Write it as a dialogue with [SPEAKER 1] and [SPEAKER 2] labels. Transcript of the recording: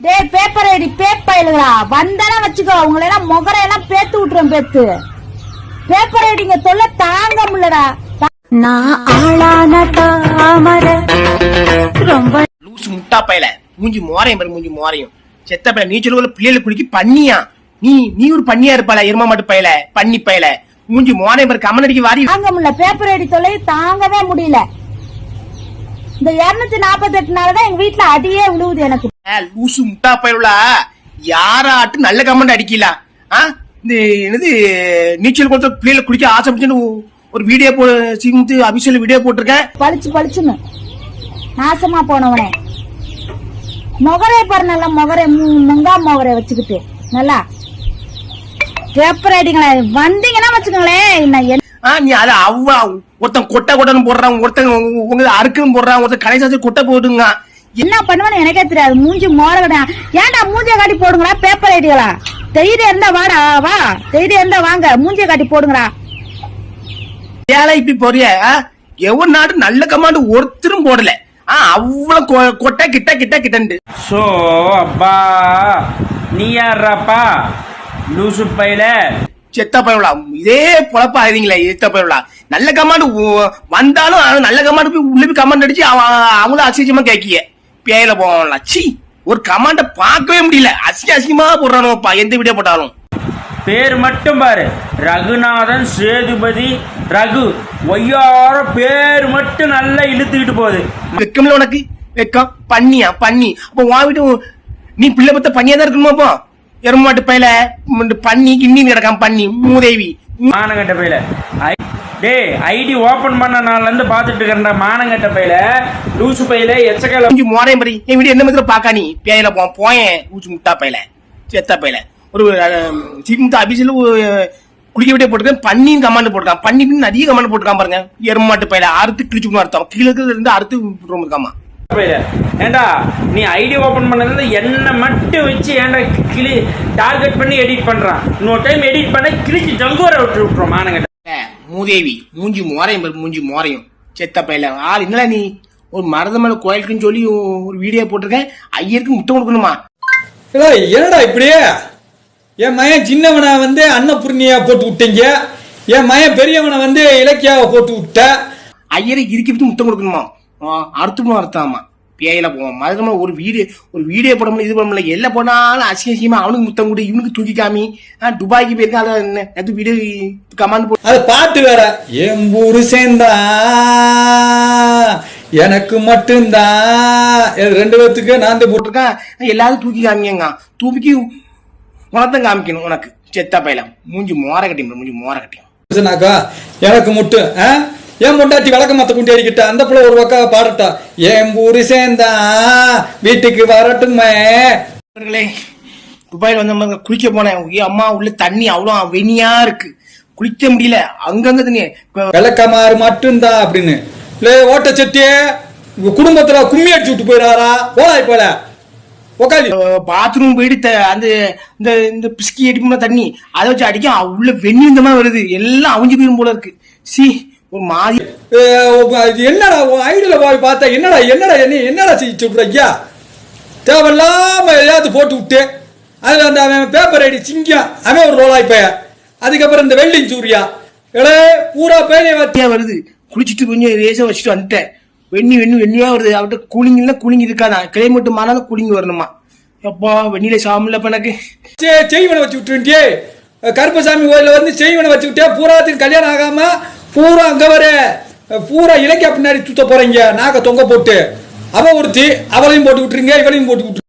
[SPEAKER 1] டேய் paper ID பேப்பைலுங்களா வந்தானே வச்சுக்கோ. உங்களை எல்லாம் முகரையெல்லாம் பேத்து விட்டுறேன் பேத்து. பேப்பர் ஐடிங்க தொல்லை தாங்க முடியலடா.
[SPEAKER 2] நான் ஆளான தாமரை. ரொம்ப
[SPEAKER 3] லூசு முட்டா பயல. மூஞ்சி மோரையும் பாரு மூஞ்சி மோரையும். செத்த பயல நீ சொல்லுவல பிள்ளைகளை குளிக்கி பண்ணியா? நீ நீ ஒரு பண்ணியா இருப்பாள எருமா மாட்டு பயல பண்ணி பயல? மூஞ்சி மோரையும் பாரு கமன் அடிக்க வாரி.
[SPEAKER 1] தாங்க முடியல. பேப்பர் ஐடி தொல்லை தாங்கவே முடியல. இந்த இருநூத்தி நாற்பத்தி எட்டு நாள் தான் எங்க வீட்டுல அடியே விழுவுது எனக்கு.
[SPEAKER 3] லூசு முட்டா பயலுலா யாராட்டு நல்ல கமெண்ட் அடிக்கல? இந்த என்னது நீச்சல் குளத்துல பிள்ளைகளை குளிக்க ஆசைப்பட்டுன்னு ஒரு வீடியோ போ சிந்து அபிஷியல் வீடியோ போட்டிருக்கேன்
[SPEAKER 1] பளிச்சு பளிச்சுன்னு. நாசமா போனவனே. முகரை பாரு நல்லா முகரை முங்கா முகரை வச்சுக்கிட்டு. நல்லா. பேப்பர் ஐடிங்களா வந்தீங்கன்னா வச்சுக்கோங்களேன்.
[SPEAKER 3] ஆ நீ அது அவ்வா ஒருத்தன் கொட்டை கொட்டைன்னு போடுறான் ஒருத்தன் உங்க- உங்க அறுக்குன்னு போடுறான் ஒருத்தன் கடைசாச்சு கொட்டை போடுங்க
[SPEAKER 1] என்ன பண்ணுவேன்னு எனக்கே தெரியாது. மூஞ்சி மோர கிடையாது ஏன்டா மூஞ்சிய காட்டி போடுங்களா பேப்பர் ஐடிகளா தைரியம் இருந்தா வாடா வா. தைரியம் இருந்தா வாங்க. மூஞ்சிய காட்டி போடுங்கடா.
[SPEAKER 3] ஏழை இப்படி போறிய எவ்வளவு நாடு நல்ல கமாண்டு ஒருத்தரும் போடல. அவ்வளவு கொ- கொட்டை கிட்ட கிட்ட கிட்டண்டு.
[SPEAKER 4] ஸோ அப்பா நீ யார்றாப்பா? லூசு பையில?
[SPEAKER 3] செத்த பயவுலா இதே பொழப்ப ஆயிருங்களே செத்த பயவுலா நல்ல கமாண்டு வந்தாலும் அவன் நல்ல கமாண்டு போய் உள்ள போய் கமாண்ட் அடிச்சு அவங்களும் அசிங்கமா கேக்கிய பேயில போவான்ல சி ஒரு கமாண்ட பார்க்கவே முடியல. அசிங்க அசிங்கமா போடுறானுப்பா எந்த வீடியோ போட்டாலும்.
[SPEAKER 4] பேர் மட்டும் பாரு. ரகுநாதன் சேதுபதி ரகு. ஒய்யார பேர் மட்டும் நல்லா இழுத்துக்கிட்டு போகுது.
[SPEAKER 3] வெக்கம்ல உனக்கு? வெக்கம். பண்ணியா? பண்ணி. அப்ப உன் வீட்டு நீ பிள்ளை பத்த பண்ணியா தான் இருக்கணுமா அப்போ எருமாட்டு பையில பண்ணி கிண்ணி கிடக்காம பண்ணி மூதேவி.
[SPEAKER 4] மானங்கட்ட பையில. டேய் ஐடி ஓபன் பண்ண நாள்ல இருந்து பாத்துட்டு இருக்கேன்டா மானங்கட்ட பையில லூசு பையில எச்சக்கல
[SPEAKER 3] மோரையும் படி என் வீடு என்ன மாதிரி பாக்கா நீ? பேயில போ போயேன் ஊச்சு முட்டா பையில செத்தா பையில. ஒரு சிமுத்த அபிஷியல் குளிக்க விட்டே போட்டிருக்கேன் பண்ணின்னு கமாண்ட் போட்டிருக்கான் பண்ணின்னு நிறைய கமாண்ட் போட்டிருக்கான் பாருங்க. எருமாட்டு பையில அறுத்து கிழிச்சுக்கணும் அர்த்தம். கீழே இருந்து அறுத்து விட்டுருவோம் இருக்காமா
[SPEAKER 4] பையில. ஏண்டா நீ ஐடி ஓபன் பண்ணதுல என்ன மட்டும் வச்சு ஏன்டா கிளி டார்கெட் பண்ணி எடிட் பண்றான்? இன்னொரு டைம் எடிட் பண்ண கிழிச்சு ஜங்கோர விட்டு விட்டுரும் மானங்கட்ட.
[SPEAKER 3] மூதேவி மூஞ்சி மோரையும் மூஞ்சி மோரையும். செத்த பையில. ஆள் என்னடா நீ? ஒரு மரத மேல கோயிலுக்குன்னு சொல்லி ஒரு வீடியோ போட்டிருக்கேன். ஐயருக்கு முட்டை கொடுக்கணுமா?
[SPEAKER 5] என்னடா இப்படியே? என் மயன் சின்னவனை வந்து அன்னபூர்ணியா போட்டு விட்டீங்க. என் மயன் பெரியவனை வந்து இலக்கியாவை போட்டு விட்ட.
[SPEAKER 3] ஐயரை இறுக்கி முத்தம் கொடுக்கணுமா? அறுத்துமா அறுத்தாமா? பேயில போவோம். மதுரமா ஒரு வீடியோ ஒரு வீடியோ போட முடியல இது பண்ண முடியல. எல்லாம் போனாலும் அசிங்க அசிங்கமா அவனுக்கு முத்தம் கொடு இவனுக்கு தூக்கி காமி. துபாய்க்கு போயிருக்கா அதை அது வீடியோ கமாண்ட் போட்டு
[SPEAKER 5] அது பாட்டு வேற. என் ஊரு சேர்ந்தா எனக்கு மட்டும்தான் ரெண்டு பேர்த்துக்கு நான் தான் போட்டு
[SPEAKER 3] போட்டிருக்கான் எல்லாரும் தூக்கி காமிங்க தூக்கி உனத்தான் காமிக்கணும் உனக்கு. செத்தா பையல மூஞ்சி மோர கட்டியும் மூஞ்சி மோர கட்டியும்.
[SPEAKER 5] எனக்கு மட்டும் ஆ? என் பொண்டாட்டி விளக்க மத்த குண்டி அடிக்கிட்ட அந்த பிள்ளை ஒரு பக்கம் பாடட்டா என் ஊரு சேர்ந்தா வீட்டுக்கு வரட்டுமே.
[SPEAKER 3] துபாயில் வந்து குளிக்க போனேன். அம்மா உள்ள தண்ணி அவ்வளோ வெனியா இருக்கு. குளிக்க முடியல. அங்கங்க தண்ணி
[SPEAKER 5] விளக்கமாறு மட்டும்தான் அப்படின்னு. லே ஓட்ட செட்டியே குடும்பத்துல கும்மி அடிச்சு விட்டு போயிடாரா போலாய் போல உக்காந்து
[SPEAKER 3] பாத்ரூம் போயிட்டு அந்த இந்த இந்த பிஸ்கி அடிக்குமா தண்ணி அதை வச்சு அடிக்க உள்ள வெண்ணி விந்தமா வருது. எல்லாம் அவிஞ்சு போயிரும் போல இருக்கு. சி ஒரு மாதிரி.
[SPEAKER 5] என்னடா உன் ஐடியில போய் பார்த்தா என்னடா என்னடா என்ன என்னடா செஞ்சு விட்ற ஐயா? தேவையில்லாம எதையாவது போட்டு விட்டு அதுல அந்த அவன் பேப்பர் ஐடி சிங்கம் அவன் ஒரு ரோலாய் பைய அதுக்கப்புறம் இந்த வெல்டிங் சூர்யா. எடே பூரா பேனை
[SPEAKER 3] வெட்டியா வருது? குளிச்சுட்டு கொஞ்சம் ரேசா வச்சுட்டு வந்துட்டேன். வெண்ணி வெண்ணி வெண்ணியா வருது. அவர்கிட்ட கூலிங் இல்ல கூலிங் இருக்காதான் கிளைமேட் மாறாலும் கூலிங் வரணுமா? எப்பா வெண்ணில சாமில்ல எனக்கு.
[SPEAKER 5] செ- செய்வனை வச்சு விட்டுருண்டியே கருப்பசாமி கோயில்ல வந்து செய்வனை வச்சு விட்டே பூராத்துக்கு கல்யாணம் ஆகாம பூரா அங்கே வர பூரா இலக்கிய பின்னாடி தூத்த போகிறீங்க நாக்க தொங்க போட்டு. அவ ஒருத்தி அவளையும் போட்டு விட்டுருங்க இவளையும் போட்டு விட்டு